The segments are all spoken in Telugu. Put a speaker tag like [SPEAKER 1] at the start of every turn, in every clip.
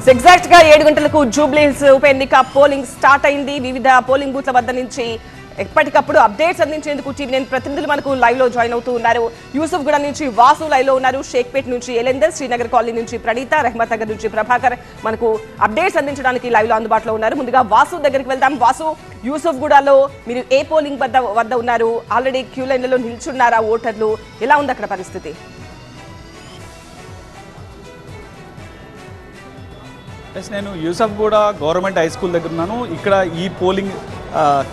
[SPEAKER 1] ఎగ్జాక్ట్గా ఏడు గంటలకు జూబ్లీహిల్స్ ఉప ఎన్నిక పోలింగ్ స్టార్ట్ అయింది. వివిధ పోలింగ్ బూత్ల వద్ద నుంచి ఎప్పటికప్పుడు అప్డేట్స్ అందించేందుకు టీవీ ప్రతినిధులు మనకు లైవ్లో జాయిన్ అవుతూ ఉన్నారు. యూసుఫ్ గూడ నుంచి వాసు లైవ్లో ఉన్నారు. షేక్పేట్ నుంచి ఎలెందర్ శ్రీనగర్ కాలనీ నుంచి ప్రణీత రహమత్ నగర్ నుంచి ప్రభాకర్ మనకు అప్డేట్స్ అందించడానికి లైవ్లో అందుబాటులో ఉన్నారు. ముందుగా వాసు దగ్గరికి వెళ్దాం. వాసు యూసుఫ్ గూడలో మీరు ఏ పోలింగ్ వద్ద వద్ద ఉన్నారు? ఆల్రెడీ క్యూ లైన్లలో నిల్చున్నారా? ఓటర్లు ఎలా ఉంది అక్కడ పరిస్థితి?
[SPEAKER 2] ఎస్ నేను యూసఫ్ కూడా గవర్నమెంట్ హై స్కూల్ దగ్గర ఉన్నాను. ఇక్కడ ఈ పోలింగ్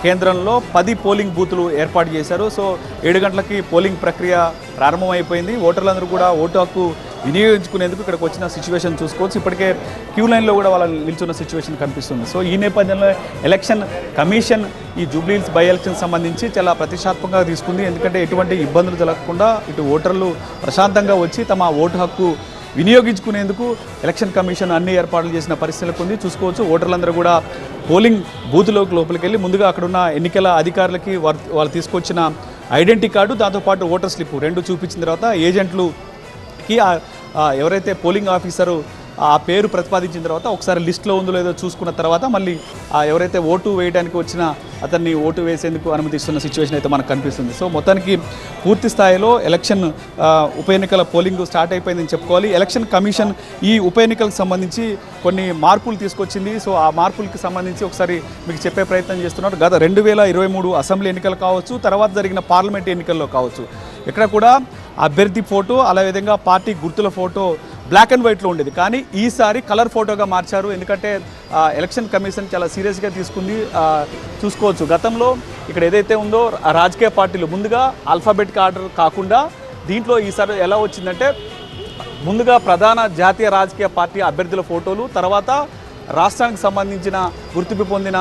[SPEAKER 2] కేంద్రంలో పది పోలింగ్ బూతులు ఏర్పాటు చేశారు. సో ఏడు గంటలకి పోలింగ్ ప్రక్రియ ప్రారంభమైపోయింది. ఓటర్లందరూ కూడా ఓటు హక్కు వినియోగించుకునేందుకు ఇక్కడికి వచ్చిన సిచ్యువేషన్ చూసుకోవచ్చు. ఇప్పటికే క్యూ లైన్లో కూడా వాళ్ళు నిల్చున్న సిచ్యువేషన్ కనిపిస్తుంది. సో ఈ నేపథ్యంలో ఎలక్షన్ కమిషన్ ఈ జూబ్లీహిల్స్ బై ఎలక్షన్ సంబంధించి చాలా ప్రతిష్టాత్మకంగా తీసుకుంది. ఎందుకంటే ఎటువంటి ఇబ్బందులు జరగకుండా ఇటు ఓటర్లు ప్రశాంతంగా వచ్చి తమ ఓటు హక్కు వినియోగించుకునేందుకు ఎలక్షన్ కమిషన్ అన్ని ఏర్పాట్లు చేసిన పరిస్థితులకు ఉంది చూసుకోవచ్చు. ఓటర్లందరూ కూడా పోలింగ్ బూత్లోకి లోపలికి వెళ్ళి ముందుగా అక్కడున్న ఎన్నికల అధికారులకి వారు వాళ్ళు తీసుకొచ్చిన ఐడెంటిటీ కార్డు దాంతోపాటు ఓటర్ స్లిప్ రెండు చూపించిన తర్వాత ఏజెంట్లుకి ఎవరైతే పోలింగ్ ఆఫీసరు ఆ పేరు ప్రతిపాదించిన తర్వాత ఒకసారి లిస్ట్లో ఉందో లేదో చూసుకున్న తర్వాత మళ్ళీ ఎవరైతే ఓటు వేయడానికి వచ్చిన అతన్ని ఓటు వేసేందుకు అనుమతిస్తున్న సిచ్యువేషన్ అయితే మనకు కనిపిస్తుంది. సో మొత్తానికి పూర్తి స్థాయిలో ఎలక్షన్ ఉప ఎన్నికల పోలింగ్ స్టార్ట్ అయిపోయిందని చెప్పుకోవాలి. ఎలక్షన్ కమిషన్ ఈ ఉప ఎన్నికలకు సంబంధించి కొన్ని మార్పులు తీసుకొచ్చింది. సో ఆ మార్పులకి సంబంధించి ఒకసారి మీకు చెప్పే ప్రయత్నం చేస్తున్నారు. గత రెండు వేల ఇరవై మూడు అసెంబ్లీ ఎన్నికలు కావచ్చు తర్వాత జరిగిన పార్లమెంట్ ఎన్నికల్లో కావచ్చు. ఇక్కడ కూడా అభ్యర్థి ఫోటో అలా విధంగా పార్టీ గుర్తుల ఫోటో బ్లాక్ అండ్ వైట్లో ఉండేది. కానీ ఈసారి కలర్ ఫోటోగా మార్చారు. ఎందుకంటే ఎలక్షన్ కమిషన్ చాలా సీరియస్గా తీసుకుంది. చూసుకోవచ్చు. గతంలో ఇక్కడ ఏదైతే ఉందో రాజకీయ పార్టీలు ముందుగా ఆల్ఫాబెటిక్ ఆర్డర్ కాకుండా దీంట్లో ఈసారి ఎలా వచ్చిందంటే ముందుగా ప్రధాన జాతీయ రాజకీయ పార్టీ అభ్యర్థుల ఫోటోలు తర్వాత రాష్ట్రానికి సంబంధించిన గుర్తింపు పొందిన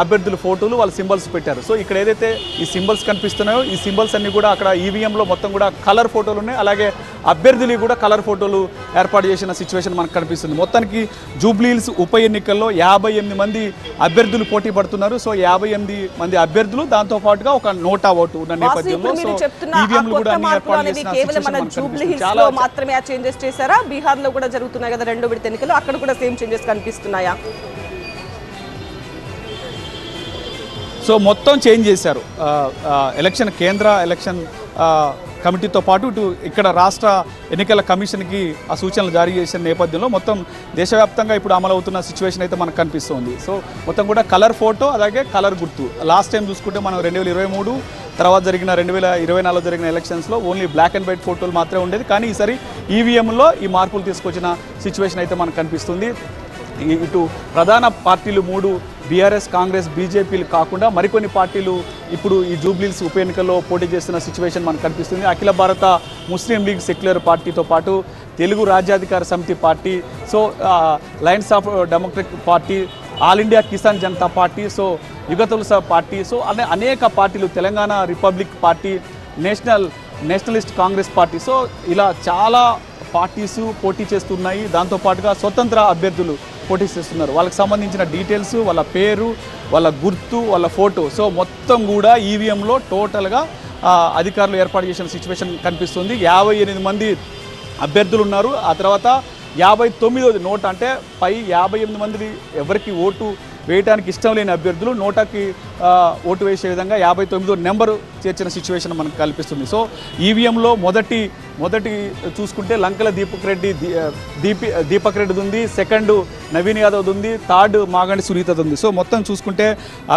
[SPEAKER 2] అభ్యర్థుల ఫోటోలు వాళ్ళు సింబల్స్ పెట్టారు. సో ఇక్కడ ఏదైతే ఈ సింబల్స్ కనిపిస్తున్నాయో ఈ సింబల్స్ అన్ని కూడా అక్కడ ఈవీఎంలో మొత్తం కూడా కలర్ ఫోటోలు ఉన్నాయి. అలాగే అభ్యర్థులు కూడా కలర్ ఫోటోలు ఏర్పాటు చేసిన సిచ్యువేషన్ మనకు కనిపిస్తుంది. మొత్తానికి జూబ్లీహిల్స్ ఉప ఎన్నికల్లో యాభై ఎనిమిది మంది అభ్యర్థులు పోటీ పడుతున్నారు. సో యాభై ఎనిమిది మంది అభ్యర్థులు దాంతో పాటుగా ఒక నోటా ఓటు ఉన్న నేపథ్యంలో సో ఈవీఎంలు కూడా
[SPEAKER 1] కొత్త
[SPEAKER 2] అన్ని ఏర్పాటు చేసిన
[SPEAKER 1] మాత్రమే చేంజెస్ చేశారా? బీహార్లో కూడా జరుగుతున్నాయి కదా రెండో విడత ఎన్నికలు అక్కడ కూడా సేమ్ చేంజెస్ కనిపిస్తున్నాయా?
[SPEAKER 2] సో మొత్తం చేంజ్ చేశారు. ఎలక్షన్ కేంద్ర ఎలక్షన్ కమిటీతో పాటు ఇటు ఇక్కడ రాష్ట్ర ఎన్నికల కమిషన్కి ఆ సూచనలు జారీ చేసిన నేపథ్యంలో మొత్తం దేశవ్యాప్తంగా ఇప్పుడు అమలవుతున్న సిచ్యువేషన్ అయితే మనకు కనిపిస్తుంది. సో మొత్తం కూడా కలర్ ఫోటో అలాగే కలర్ గుర్తు. లాస్ట్ టైం చూసుకుంటే మనం రెండు వేల ఇరవై మూడు తర్వాత జరిగిన రెండు వేల ఇరవై నాలుగులో జరిగిన ఎలక్షన్స్లో ఓన్లీ బ్లాక్ అండ్ వైట్ ఫోటోలు మాత్రమే ఉండేది. కానీ ఈసారి ఈవీఎంలో ఈ మార్పులు తీసుకొచ్చిన సిచ్యువేషన్ అయితే మనకు కనిపిస్తుంది. ఇటు ప్రధాన పార్టీలు మూడు బీఆర్ఎస్ కాంగ్రెస్ బీజేపీలు కాకుండా మరికొన్ని పార్టీలు ఇప్పుడు ఈ జూబ్లీల్స్ ఉప ఎన్నికల్లో పోటీ చేస్తున్న సిచ్యువేషన్ మనకు కనిపిస్తుంది. అఖిల భారత ముస్లిం లీగ్ సెక్యులర్ పార్టీతో పాటు Telugu Rajyadhikara Samithi party so lions of democratic party all India Kisan Janata party so Yugatulasi party so అనే అనేక పార్టీలు Telangana republic party national nationalist Congress party so ఇలా చాలా పార్టీసు పోటీ చేస్తున్నాయి. దాంతోపాటుగా స్వతంత్ర అభ్యర్థులు పోటీ చేస్తున్నారు. వాళ్ళకి సంబంధించిన డీటెయిల్స్ వాళ్ళ పేరు వాళ్ళ గుర్తు వాళ్ళ ఫోటో. సో మొత్తం కూడా ఈవీఎంలో టోటల్గా అధికారులు ఏర్పాటు చేసిన సిచ్యువేషన్ కనిపిస్తుంది. యాభై ఎనిమిది మంది అభ్యర్థులు ఉన్నారు. ఆ తర్వాత యాభై తొమ్మిదోది నోట్ అంటే పై యాభై ఎనిమిది మంది ఎవరికి ఓటు వేయడానికి ఇష్టం లేని అభ్యర్థులు నోటాకి ఓటు వేసే విధంగా యాభై తొమ్మిదో నెంబరు చేర్చిన సిచ్యువేషన్ మనకు కల్పిస్తుంది. సో ఈవీఎంలో మొదటి మొదటి చూసుకుంటే లంకల దీపక్ రెడ్డి దీపి దీపక్ రెడ్డిది ఉంది. సెకండ్ నవీన్ యాదవ్ ఉంది. థర్డ్ మాగండి సునీతది ఉంది. సో మొత్తం చూసుకుంటే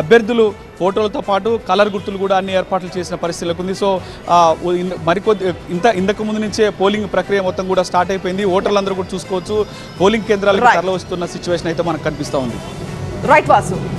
[SPEAKER 2] అభ్యర్థులు ఫోటోలతో పాటు కలర్ గుర్తులు కూడా అన్ని ఏర్పాట్లు చేసిన పరిస్థితులకు ఉంది. సో మరికొద్ది ఇంత ఇంతకు ముందు నుంచే పోలింగ్ ప్రక్రియ మొత్తం కూడా స్టార్ట్ అయిపోయింది. ఓటర్లందరూ కూడా చూసుకోవచ్చు. పోలింగ్ కేంద్రాలకు. తరలి వస్తున్న సిచ్యువేషన్ అయితే మనకు కనిపిస్తూ ఉంది.
[SPEAKER 1] రైట్ వాసు